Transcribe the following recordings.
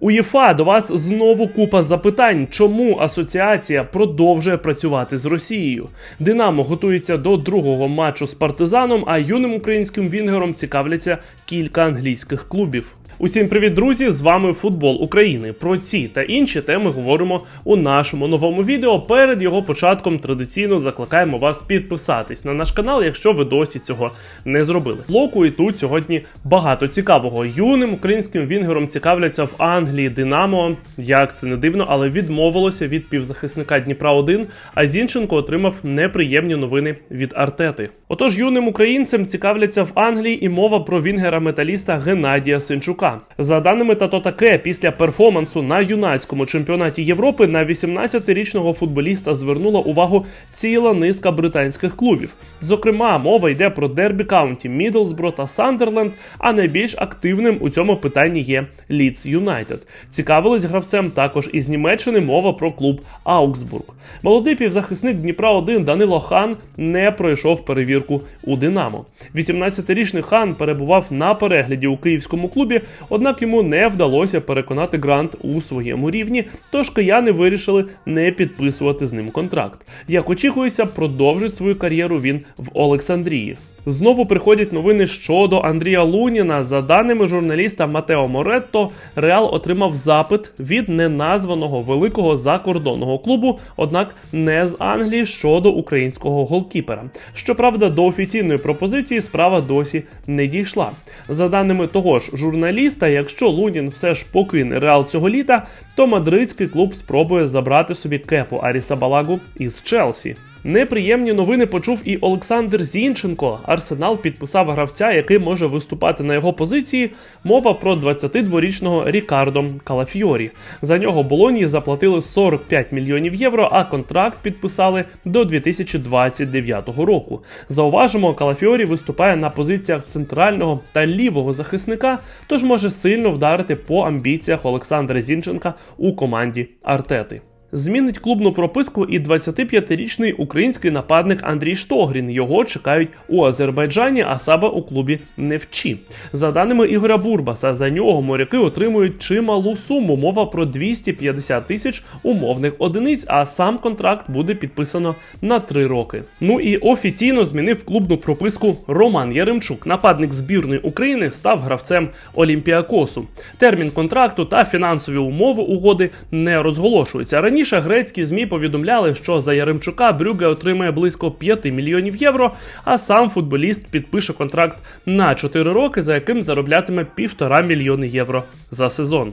УЄФА до вас знову купа запитань, чому асоціація продовжує працювати з Росією. Динамо готується до другого матчу з партизаном, а юним українським вінгером цікавляться кілька англійських клубів. Усім привіт, друзі! З вами Футбол України. Про ці та інші теми говоримо у нашому новому відео. Перед його початком традиційно закликаємо вас підписатись на наш канал, якщо ви досі цього не зробили. Блоку і тут сьогодні багато цікавого. Юним українським вінгером цікавляться в Англії Динамо. Як це не дивно, але відмовилося від півзахисника Дніпра 1 а Зінченко отримав неприємні новини від Артети. Отож, юним українцям цікавляться в Англії і мова про вінгера металіста Геннадія Синчука. За даними Тато Таке, після перформансу на юнацькому чемпіонаті Європи на 18-річного футболіста звернула увагу ціла низка британських клубів. Зокрема, мова йде про Дербі Каунті, Мідлсбро та Сандерленд. А найбільш активним у цьому питанні є Лідс Юнайтед. Цікавились гравцем також із Німеччини мова про клуб Аугсбург. Молодий півзахисник Дніпра 1 Данило Хан не пройшов перевірку у Динамо. 18-річний хан перебував на перегляді у київському клубі, однак йому не вдалося переконати грант у своєму рівні, тож кияни вирішили не підписувати з ним контракт. Як очікується, продовжить свою кар'єру він в Олександрії. Знову приходять новини щодо Андрія Луніна. За даними журналіста Матео Моретто, Реал отримав запит від неназваного великого закордонного клубу, однак не з Англії щодо українського голкіпера. Щоправда, до офіційної пропозиції справа досі не дійшла. За даними того ж журналіста, якщо Лунін все ж покине Реал цього літа, то мадридський клуб спробує забрати собі кепу Аріса Балагу із Челсі. Неприємні новини почув і Олександр Зінченко. Арсенал підписав гравця, який може виступати на його позиції. Мова про 22-річного Рікардо Калафьорі. За нього Болонії заплатили 45 мільйонів євро, а контракт підписали до 2029 року. Зауважимо, Калафьорі виступає на позиціях центрального та лівого захисника, тож може сильно вдарити по амбіціях Олександра Зінченка у команді Артети. Змінить клубну прописку і 25-річний український нападник Андрій Штогрін. Його чекають у Азербайджані, а саме у клубі Невчі. За даними Ігоря Бурбаса, за нього моряки отримують чималу суму. Мова про 250 тисяч умовних одиниць. А сам контракт буде підписано на 3 роки. Ну і офіційно змінив клубну прописку Роман Яремчук. Нападник збірної України став гравцем Олімпіакосу. Термін контракту та фінансові умови угоди не розголошуються. Раніше Раніше грецькі змі повідомляли, що за Яремчука Брюге отримає близько 5 мільйонів євро, а сам футболіст підпише контракт на 4 роки, за яким зароблятиме півтора мільйони євро за сезон.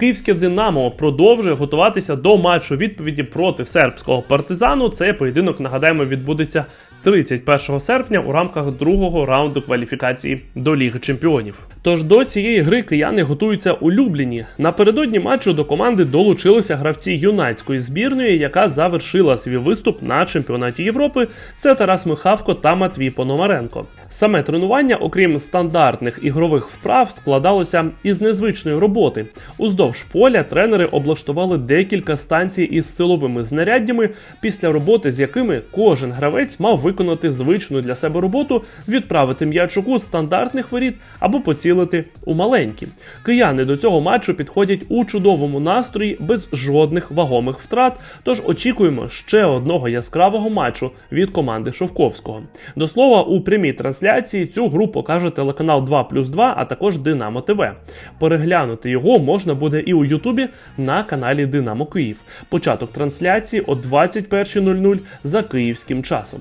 Київське Динамо продовжує готуватися до матчу відповіді проти сербського партизану. Цей поєдинок нагадаємо відбудеться 31 серпня у рамках другого раунду кваліфікації до Ліги Чемпіонів. Тож до цієї гри кияни готуються улюблені. Напередодні матчу до команди долучилися гравці юнацької збірної, яка завершила свій виступ на чемпіонаті Європи. Це Тарас Михавко та Матвій Пономаренко. Саме тренування, окрім стандартних ігрових вправ, складалося із незвичної роботи. Уздовж поля тренери облаштували декілька станцій із силовими знаряддями, після роботи з якими кожен гравець мав виконати звичну для себе роботу, відправити м'яч у стандартних воріт або поцілити у маленькі. Кияни до цього матчу підходять у чудовому настрої без жодних вагомих втрат. Тож очікуємо ще одного яскравого матчу від команди Шовковського. До слова, у прямій трансляції цю гру покаже телеканал 2 плюс 2, а також Динамо ТВ. Переглянути його можна буде і у Ютубі на каналі Динамо Київ. Початок трансляції о 21.00 за київським часом.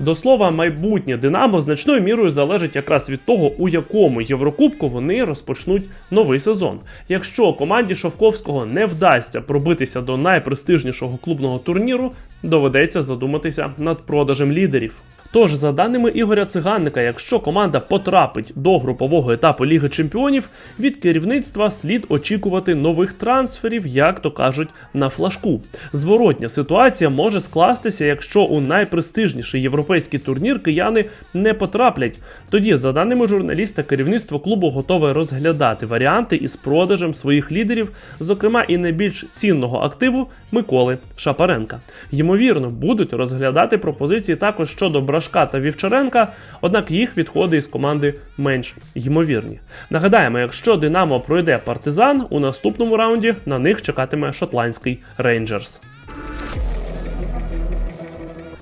До слова, майбутнє Динамо значною мірою залежить якраз від того, у якому Єврокубку вони розпочнуть новий сезон. Якщо команді Шовковського не вдасться пробитися до найпрестижнішого клубного турніру, доведеться задуматися над продажем лідерів. Тож, за даними Ігоря Циганника, якщо команда потрапить до групового етапу Ліги Чемпіонів, від керівництва слід очікувати нових трансферів, як то кажуть, на флажку. Зворотня ситуація може скластися, якщо у найпрестижніший європейський турнір кияни не потраплять. Тоді, за даними журналіста, керівництво клубу готове розглядати варіанти із продажем своїх лідерів, зокрема і найбільш цінного активу Миколи Шапаренка. Ймовірно, будуть розглядати пропозиції також щодо Семашка та Вівчаренка, однак їх відходи із команди менш ймовірні. Нагадаємо, якщо Динамо пройде партизан, у наступному раунді на них чекатиме шотландський Рейнджерс.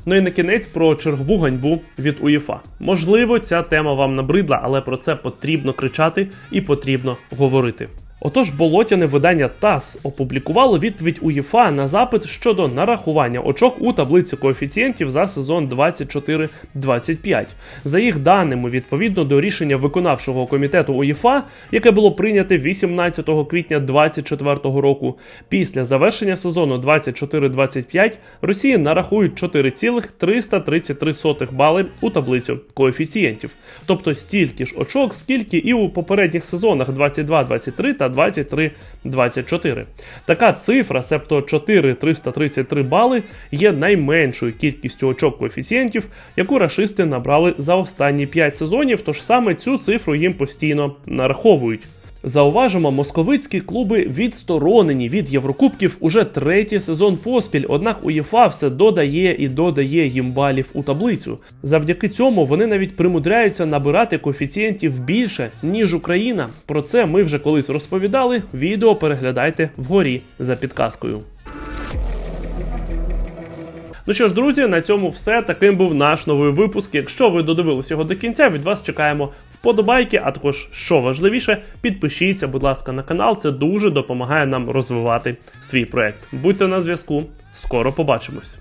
Ну і на кінець про чергову ганьбу від УЄФА. Можливо, ця тема вам набридла, але про це потрібно кричати і потрібно говорити. Отож, болотяне видання ТАСС опублікувало відповідь УЄФА на запит щодо нарахування очок у таблиці коефіцієнтів за сезон 24-25. За їх даними, відповідно до рішення виконавчого комітету УЄФА, яке було прийняте 18 квітня 2024 року, після завершення сезону 24-25 Росії нарахують 4,333 бали у таблицю коефіцієнтів, тобто стільки ж очок, скільки і у попередніх сезонах 22-23 та 23-24. Така цифра, себто 4,333 бали, є найменшою кількістю очок коефіцієнтів, яку рашисти набрали за останні 5 сезонів, тож саме цю цифру їм постійно нараховують. Зауважимо, московицькі клуби відсторонені від Єврокубків уже третій сезон поспіль, однак УЄФА все додає і додає їм балів у таблицю. Завдяки цьому вони навіть примудряються набирати коефіцієнтів більше, ніж Україна. Про це ми вже колись розповідали. Відео переглядайте вгорі за підказкою. Ну що ж, друзі, на цьому все. Таким був наш новий випуск. Якщо ви додивились його до кінця, від вас чекаємо вподобайки. А також, що важливіше, підпишіться, будь ласка, на канал. Це дуже допомагає нам розвивати свій проект. Будьте на зв'язку, скоро побачимось.